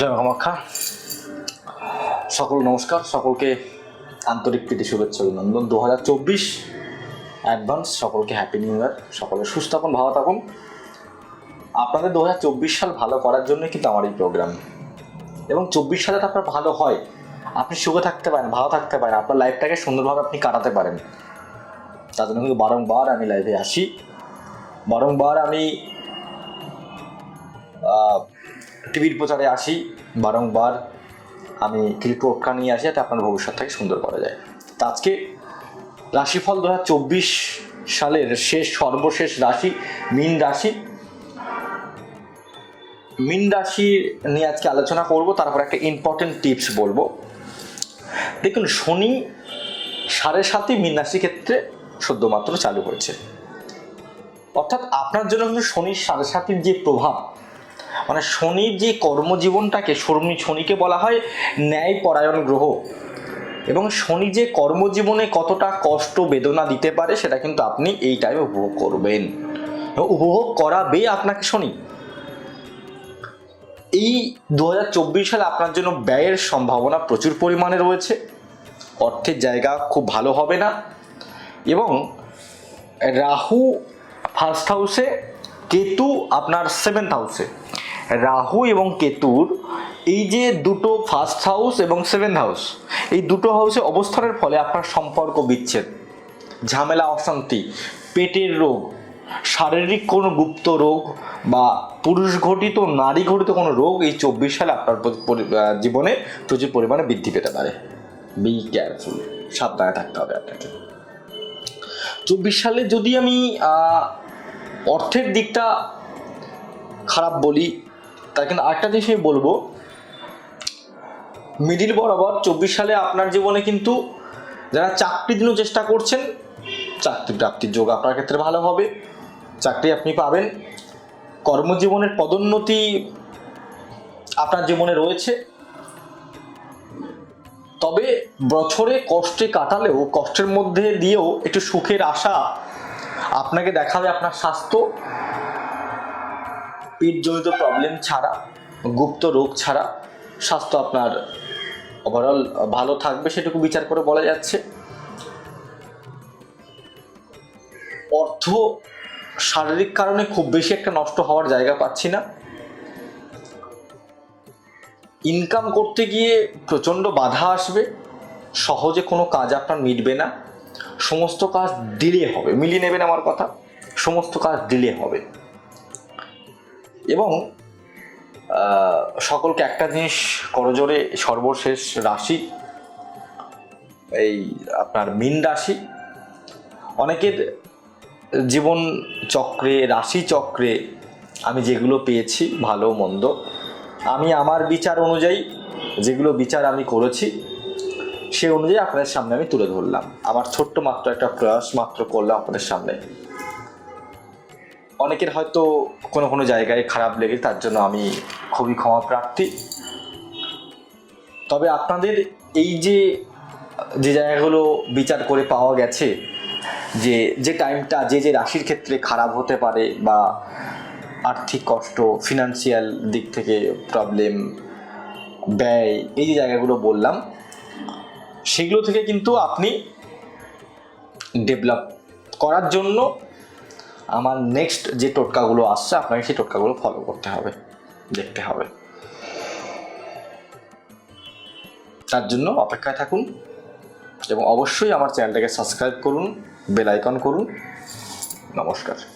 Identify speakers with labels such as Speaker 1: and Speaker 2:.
Speaker 1: জয় মা কামাখ্যা সকল নমস্কার, সকলকে আন্তরিক প্রীতি, শুভেচ্ছা, অভিনন্দন। দু হাজার চব্বিশ অ্যাডভান্স সকলকে হ্যাপি নিউ ইয়ার সকলে সুস্থ থাকুন ভালো থাকুন। আপনাদের দু হাজার চব্বিশ সাল ভালো করার জন্য কিন্তু আমার এই প্রোগ্রাম এবং চব্বিশ সালে তো আপনার ভালো হয়। আপনি সুখে থাকতে পারেন, ভালো থাকতে পারেন, আপনার লাইফটাকে সুন্দরভাবে আপনি কাটাতে পারেন। তার জন্য কিন্তু বারংবার আমি লাইভে আসি। বারংবার আমি টিভির প্রচারে আসি, বারংবার আমি কিছু টোটকা নিয়ে আসি যাতে আপনার ভবিষ্যৎটাকে সুন্দর করা যায়। তো আজকে রাশিফল দু চব্বিশ সালের শেষ, সর্বশেষ রাশি, মীন রাশি। মীন রাশি নিয়ে আজকে আলোচনা করব তারপর একটা ইম্পর্টেন্ট টিপস বলব। দেখুন, শনি সাড়ে সাতই মীন রাশি ক্ষেত্রে সদ্যমাত্র চালু হয়েছে। অর্থাৎ আপনার জন্য কিন্তু শনির সাড়ে সাতির যে প্রভাব মানে শনির যে কর্মজীবনটাকে শনি শনিকে বলা হয় ন্যায় পরায়ণ গ্রহ। এবং শনি যে কর্মজীবনে কতটা কষ্ট, বেদনা দিতে পারে, সেটা কিন্তু আপনি এই টাইমে উপভোগ করবেন। উপভোগ করাবে আপনাকে শনি। এই দু হাজার চব্বিশ সালে আপনার জন্য ব্যয়ের সম্ভাবনা প্রচুর পরিমাণে রয়েছে। অর্থের জায়গা খুব ভালো হবে না। এবং রাহু ফার্স্ট হাউসে কেতু আপনার সেভেন্থ হাউসে রাহু এবং কেতুর এই যে দুটো ফার্স্ট হাউস এবং সেভেন্থ হাউস এই দুটো হাউসে অবস্থানের ফলে আপনার সম্পর্ক বিচ্ছেদ, ঝামেলা, অশান্তি, পেটের রোগ, শারীরিক কোনো গুপ্ত রোগ বা পুরুষ ঘটিত, নারী ঘটিত কোনো রোগ এই চব্বিশ সালে আপনার জীবনে প্রচুর পরিমাণে বৃদ্ধি পেতে পারে। বি কেয়ারফুল সাবধানে থাকতে হবে আপনাকে। চব্বিশ সালে যদি আমি অর্থের দিকটা খারাপ বলি তার কিন্তু আরেকটা জিনিস আমি বলব। মিডিল বরাবর চব্বিশ সালে আপনার জীবনে কিন্তু যারা চাকরির জন্য চেষ্টা করছেন, চাকরি প্রাপ্তির যোগ আপনার ক্ষেত্রে ভালো হবে, চাকরি আপনি পাবেন। কর্মজীবনের পদোন্নতি আপনার জীবনে রয়েছে। তবে বছরে কষ্টে কাটালেও, কষ্টের মধ্যে দিয়েও একটু সুখের আশা আপনাকে দেখাবে আপনার স্বাস্থ্য। পেটজনিত প্রবলেম ছাড়া, গুপ্ত রোগ ছাড়া স্বাস্থ্য আপনার ওভারঅল ভালো থাকবে সেটুকু বিচার করে বলা যাচ্ছে। অর্থ শারীরিক কারণে খুব বেশি একটা নষ্ট হওয়ার জায়গা পাচ্ছি না। ইনকাম করতে গিয়ে প্রচণ্ড বাধা আসবে, সহজে কোনো কাজ আপনার মিটবে না। সমস্ত কাজ ডিলে হবে, মিলিয়ে নেবেন আমার কথা, সমস্ত কাজ ডিলে হবে। এবং সকলকে একটা জিনিস করজোরে সর্বশেষ রাশি, এই আপনার মীন রাশি। অনেকের জীবন চক্রে, রাশি চক্রে আমি যেগুলো পেয়েছি, ভালো, মন্দ, আমি আমার বিচার অনুযায়ী যেগুলো বিচার আমি করেছি, সে অনুযায়ী আপনাদের সামনে আমি তুলে ধরলাম। আমার ছোট্ট মাত্র একটা প্রয়াস মাত্র করলাম আপনাদের সামনে। অনেকের হয়তো কোনো কোনো জায়গায় খারাপ লেগে তার জন্য আমি খুবই ক্ষমা প্রার্থী। তবে আপনাদের এই যে যে জায়গাগুলো বিচার করে পাওয়া গেছে, যে যে টাইমটা, যে যে রাশির ক্ষেত্রে খারাপ হতে পারে বা আর্থিক কষ্ট, ফিনান্সিয়াল দিক থেকে প্রবলেম ব্যয়, এই যে জায়গাগুলো বললাম, সেগুলো থেকে কিন্তু আপনি ডেভেলপ করার জন্য আমার নেক্সট যে টোটকাগুলো আসছে, আপনাকে সেই টোটকাগুলো ফলো করতে হবে, দেখতে হবে। তার জন্য অপেক্ষায় থাকুন এবং অবশ্যই আমার চ্যানেলটাকে সাবস্ক্রাইব করুন বেল আইকন করুন। নমস্কার।